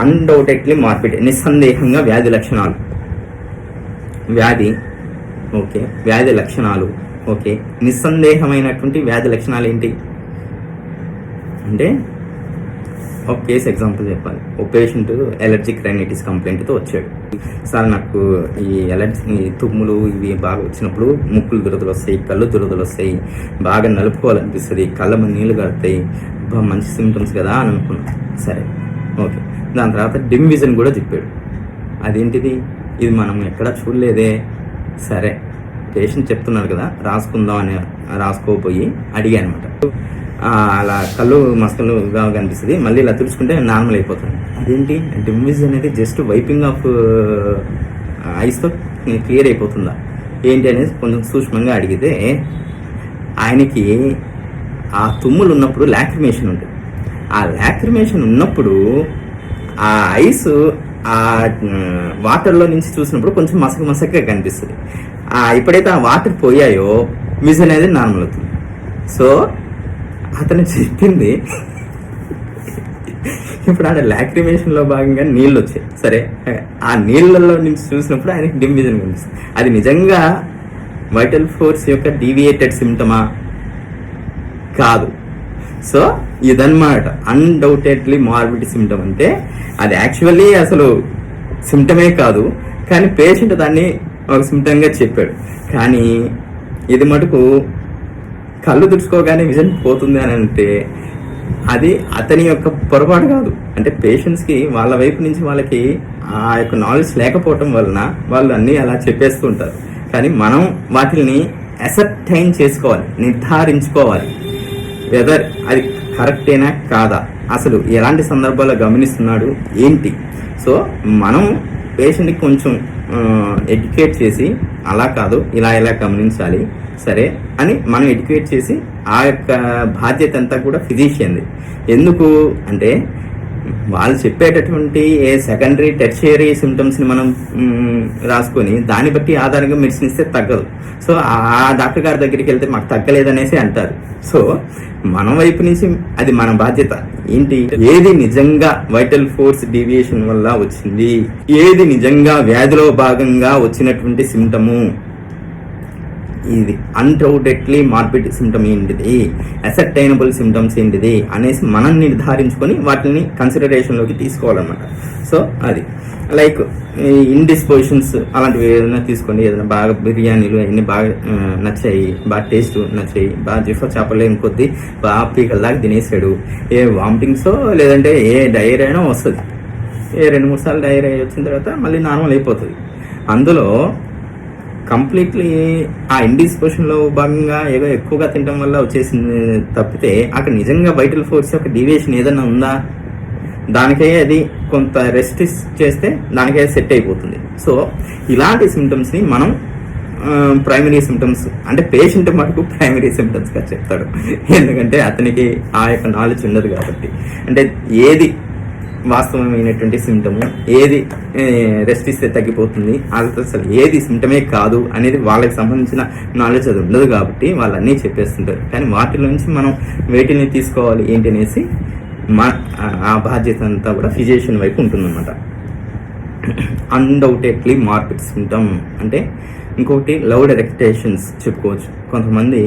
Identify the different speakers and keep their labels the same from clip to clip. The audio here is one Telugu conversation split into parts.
Speaker 1: అన్డౌటెడ్లీ మార్పిడి నిస్సందేహంగా వ్యాధి లక్షణాలు. వ్యాధి ఓకే వ్యాధి లక్షణాలు ఓకే. నిస్సందేహమైనటువంటి వ్యాధి లక్షణాలు ఏంటి? అంటే ఒక కేసు ఎగ్జాంపుల్ చెప్పాలి. ఒక పేషెంట్ ఎలర్జిక్ రైనైటిస్ కంప్లైంట్తో వచ్చాడు. సార్ నాకు ఈ ఎలర్జీ ఈ తుమ్ములు ఇవి బాగా వచ్చినప్పుడు ముక్కులు దురదలు వస్తాయి కళ్ళు దురదలు వస్తాయి బాగా నలుపుకోవాలనిపిస్తుంది కళ్ళ మీద నీళ్ళు కడతాయి. మంచి సిమ్టమ్స్ కదా అని అనుకున్నాను సరే ఓకే. దాని తర్వాత డిమ్ విజన్ కూడా చెప్పాడు అదేంటిది? ఇది మనం ఎక్కడా చూడలేదే. సరే. పేషెంట్ చెప్తున్నారు కదా రాసుకుందాం అని రాసుకోపోయి అడిగాను అనమాట అలా కళ్ళు మసకలుగా కనిపిస్తుంది. మళ్ళీ ఇలా తుడుచుకుంటే నార్మల్ అయిపోతుంది. అదేంటి? డిమ్విజ్ అనేది జస్ట్ వైపింగ్ ఆఫ్ ఐస్తో క్లియర్ అయిపోతుందా? ఏంటి అనేది కొంచెం సూక్ష్మంగా అడిగితే ఆయనకి ఆ తుమ్ములు ఉన్నప్పుడు లాక్రిమేషన్ ఉంటుంది. ఆ లాక్రిమేషన్ ఉన్నప్పుడు ఆ ఐస్ ఆ వాటర్లో నుంచి చూసినప్పుడు కొంచెం మసక మసకగా కనిపిస్తుంది. ఆ ఎప్పుడైతే ఆ వాటర్ పోయాయో విజ్ అనేది నార్మల్ అవుతుంది. సో అతను చెప్పింది ఇప్పుడు ఆడ లాక్రిమేషన్లో భాగంగా నీళ్ళు వచ్చాయి. సరే ఆ నీళ్ళల్లో నుంచి చూసినప్పుడు ఆయనకి డిమ్ విజన్ కనిపిస్తుంది. అది నిజంగా వైటల్ ఫోర్స్ యొక్క డీవియేటెడ్ సిమ్టమా కాదు. సో ఇదన్నమాట. అన్డౌటెడ్లీ మార్బిడ్ సిమ్టమ్ అంటే అది యాక్చువల్లీ అసలు సిమ్టమే కాదు కానీ పేషెంట్ దాన్ని ఒక సిమ్టంగా చెప్పాడు. కానీ ఇది మటుకు కళ్ళు తుడుచుకోగానే విజన్ పోతుంది అని అంటే అది అతని యొక్క పొరపాటు కాదు. అంటే పేషెంట్స్కి వాళ్ళ వైపు నుంచి వాళ్ళకి ఆ యొక్క నాలెడ్జ్ లేకపోవటం వలన వాళ్ళు అన్నీ అలా చెప్పేస్తుంటారు. కానీ మనం వాటిని అసర్టైన్ చేసుకోవాలి నిర్ధారించుకోవాలి. వెదర్ అది కరెక్టేనా కాదా? అసలు ఎలాంటి సందర్భాల్లో గమనిస్తున్నాడు? ఏంటి? సో మనం పేషెంట్కి కొంచెం ఎడ్యుకేట్ చేసి అలా కాదు ఇలా ఇలా గమనించాలి సరే అని మనం ఎడ్యుకేట్ చేసి ఆ యొక్క బాధ్యత అంతా కూడా ఫిజిషియన్ది ఎందుకు? అంటే వాళ్ళు చెప్పేటటువంటి ఏ సెకండరీ టెర్షియరీ సిమ్టమ్స్ని మనం రాసుకొని దాన్ని బట్టి ఆధారంగా మెడిసిన్ ఇస్తే తగ్గదు. సో ఆ డాక్టర్ గారి దగ్గరికి వెళ్తే మాకు తగ్గలేదనేసి అంటారు. సో మన వైపు నుంచి అది మన బాధ్యత. ఏంటి? ఏది నిజంగా వైటల్ ఫోర్స్ డీవియేషన్ వల్ల వచ్చింది? ఏది నిజంగా వ్యాధిలో భాగంగా వచ్చినటువంటి సిమ్టము ఇది అన్డౌటెడ్లీ మార్పిడ్ సిమ్టమ్ ఏంటిది? అసెప్టైనబుల్ సిమ్టమ్స్ ఏంటిది? అనేసి మనం నిర్ధారించుకొని వాటిని కన్సిడరేషన్లోకి తీసుకోవాలన్నమాట. సో అది. లైక్ ఇండిస్పోజిషన్స్ అలాంటివి ఏదైనా తీసుకోండి. ఏదైనా బాగా బిర్యానీలు అవన్నీ బాగా నచ్చాయి బాగా టేస్ట్ నచ్చాయి బాగా జిఫా చేపలేని కొద్దీ బాగా పీకల్లాగా తినేసాడు. ఏ వామిటింగ్సో లేదంటే ఏ డైరీ అయినా వస్తుంది. ఏ రెండు మూడు సార్లు డైరీ వచ్చిన తర్వాత మళ్ళీ నార్మల్ అయిపోతుంది. అందులో కంప్లీట్లీ ఆ ఇండిస్పోషన్లో భాగంగా ఏదో ఎక్కువగా తినడం వల్ల వచ్చేసింది తప్పితే అక్కడ నిజంగా వైటల్ ఫోర్స్ యొక్క డీవియేషన్ ఏదైనా ఉందా? దానికే అది కొంత రెస్ట్ చేస్తే దానికే సెట్ అయిపోతుంది. సో ఇలాంటి సిమ్టమ్స్ని మనం ప్రైమరీ సిమ్టమ్స్ అంటే పేషెంట్ మటుకు ప్రైమరీ సిమ్టమ్స్గా చెప్తాడు. ఎందుకంటే అతనికి ఆ యొక్క నాలెడ్జ్ ఉండదు కాబట్టి. అంటే ఏది వాస్తవమైనటువంటి సిమ్టము ఏది రెస్ట్ ఇస్తే తగ్గిపోతుంది. అది అసలు ఏది సిమ్టమే కాదు అనేది వాళ్ళకి సంబంధించిన నాలెడ్జ్ అది ఉండదు కాబట్టి వాళ్ళు అన్నీ చెప్పేస్తుంటారు. కానీ వాటిలో నుంచి మనం వేటిని తీసుకోవాలి ఏంటి అనేసి మా ఆ బాధ్యత అంతా కూడా ఫిజిషియన్ వైపు ఉంటుందన్నమాట. అన్డౌటెడ్లీ మార్పిడ్ సిమ్టమ్ అంటే ఇంకొకటి లౌడ్ ఎరెక్టేషన్స్ చెప్పుకోవచ్చు. కొంతమంది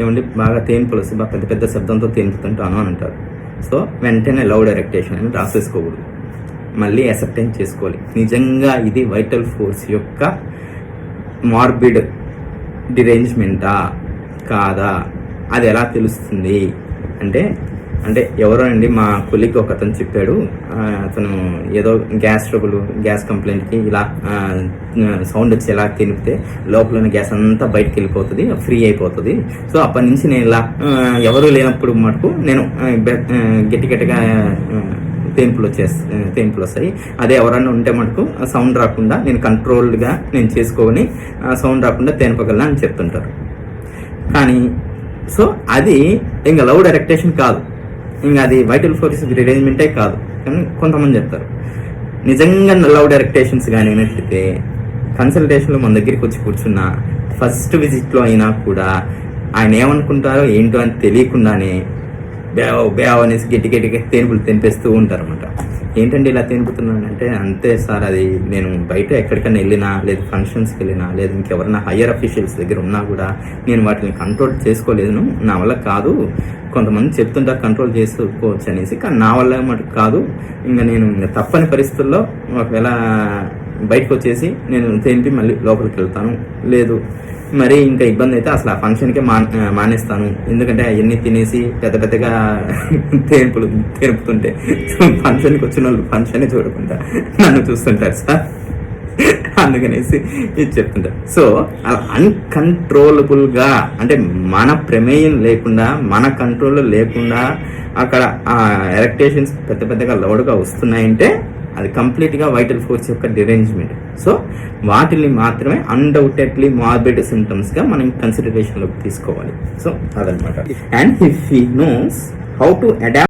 Speaker 1: ఏమండి బాగా తేన్పులు బాగా పెద్ద పెద్ద శబ్దంతో తేన్పుతుంటాను అని అంటారు. సో వెంటనే లౌడ్ ఎరెక్టేషన్ అని రాసేసుకోకూడదు. మళ్ళీ అసెప్టెన్స్ చేసుకోవాలి. నిజంగా ఇది వైటల్ ఫోర్స్ యొక్క మార్బిడ్ డిరేంజ్మెంటా కాదా? అది ఎలా తెలుస్తుంది? అంటే అంటే ఎవరో అండి మా కొలిక్ ఒక అతను చెప్పాడు అతను ఏదో గ్యాస్ ట్రబుల్ గ్యాస్ కంప్లైంట్కి ఇలా సౌండ్ వచ్చి ఎలా తినిపితే లోపల గ్యాస్ అంతా బయటకు వెళ్ళిపోతుంది ఫ్రీ అయిపోతుంది. సో అప్పటి నుంచి నేను ఇలా ఎవరు లేనప్పుడు మటుకు నేను గట్టి గట్టిగా ఆ, తేంపులు వచ్చేస్ తేంపులు వస్తాయి. అదే ఎవరన్నా ఉంటే మటుకు సౌండ్ రాకుండా నేను కంట్రోల్డ్గా నేను చేసుకొని సౌండ్ రాకుండా తేనపగలను అని చెప్తుంటారు. కానీ సో అది ఇంకా లౌడ్ డైరెక్టేషన్ కాదు. ఇంకా అది వైటల్ ఫోర్స్ రిరేంజ్మెంటే కాదు. కానీ కొంతమంది చెప్తారు. నిజంగా లవ్ డైరెక్టేషన్స్ కానీ అయినట్లయితే కన్సల్టేషన్లో మన దగ్గరికి వచ్చి కూర్చున్న ఫస్ట్ విజిట్లో అయినా కూడా ఆయన ఏమనుకుంటారో ఏంటో అని తెలియకుండానే బేవ్ బేవ్ అనేసి గట్టి గట్టిగా తేనుపులు తెంపేస్తూ ఉంటారు ఏంటంటే ఏంటండి ఇలా తినుపుతున్నాను అంటే అంతే సార్ అది నేను బయట ఎక్కడికైనా వెళ్ళినా లేదు ఫంక్షన్స్కి వెళ్ళినా లేదు ఇంకెవరైనా హయ్యర్ అఫీషియల్స్ దగ్గర ఉన్నా కూడా నేను వాటిని కంట్రోల్ చేసుకోలేను. నా వల్ల కాదు. కొంతమంది చెప్తుంటారు కంట్రోల్ చేసుకోవచ్చు అనేసి కానీ నా వల్ల మటుకు కాదు. ఇంకా నేను ఇంకా తప్పని పరిస్థితుల్లో ఒకవేళ బయటకు వచ్చేసి నేను తెంపి మళ్ళీ లోపలికి వెళ్తాను. లేదు మరి ఇంకా ఇబ్బంది అయితే అసలు ఆ ఫంక్షన్కే మా మానేస్తాను. ఎందుకంటే అవన్నీ తినేసి పెద్ద పెద్దగా తేర్పులు తేర్పుతుంటే ఫంక్షన్కి వచ్చిన వాళ్ళు ఫంక్షనే చూడకుండా నన్ను చూస్తుంటారు సార్. అందుకనేసి ఇది చెప్తుంటారు సో అలా అన్కంట్రోలబుల్గా అంటే మన ప్రమేయం లేకుండా మన కంట్రోల్ లేకుండా అక్కడ ఆ ఎలక్టేషన్స్ పెద్ద పెద్దగా లౌడ్గా వస్తున్నాయంటే అది కంప్లీట్గా వైటల్ ఫోర్స్ యొక్క డిరేంజ్మెంట్ సో వాటిని మాత్రమే అన్డౌటెడ్లీ మార్బిడ్ సిమ్టమ్స్గా మనం కన్సిడరేషన్లోకి తీసుకోవాలి. సో అదనమాట and if he knows how to adapt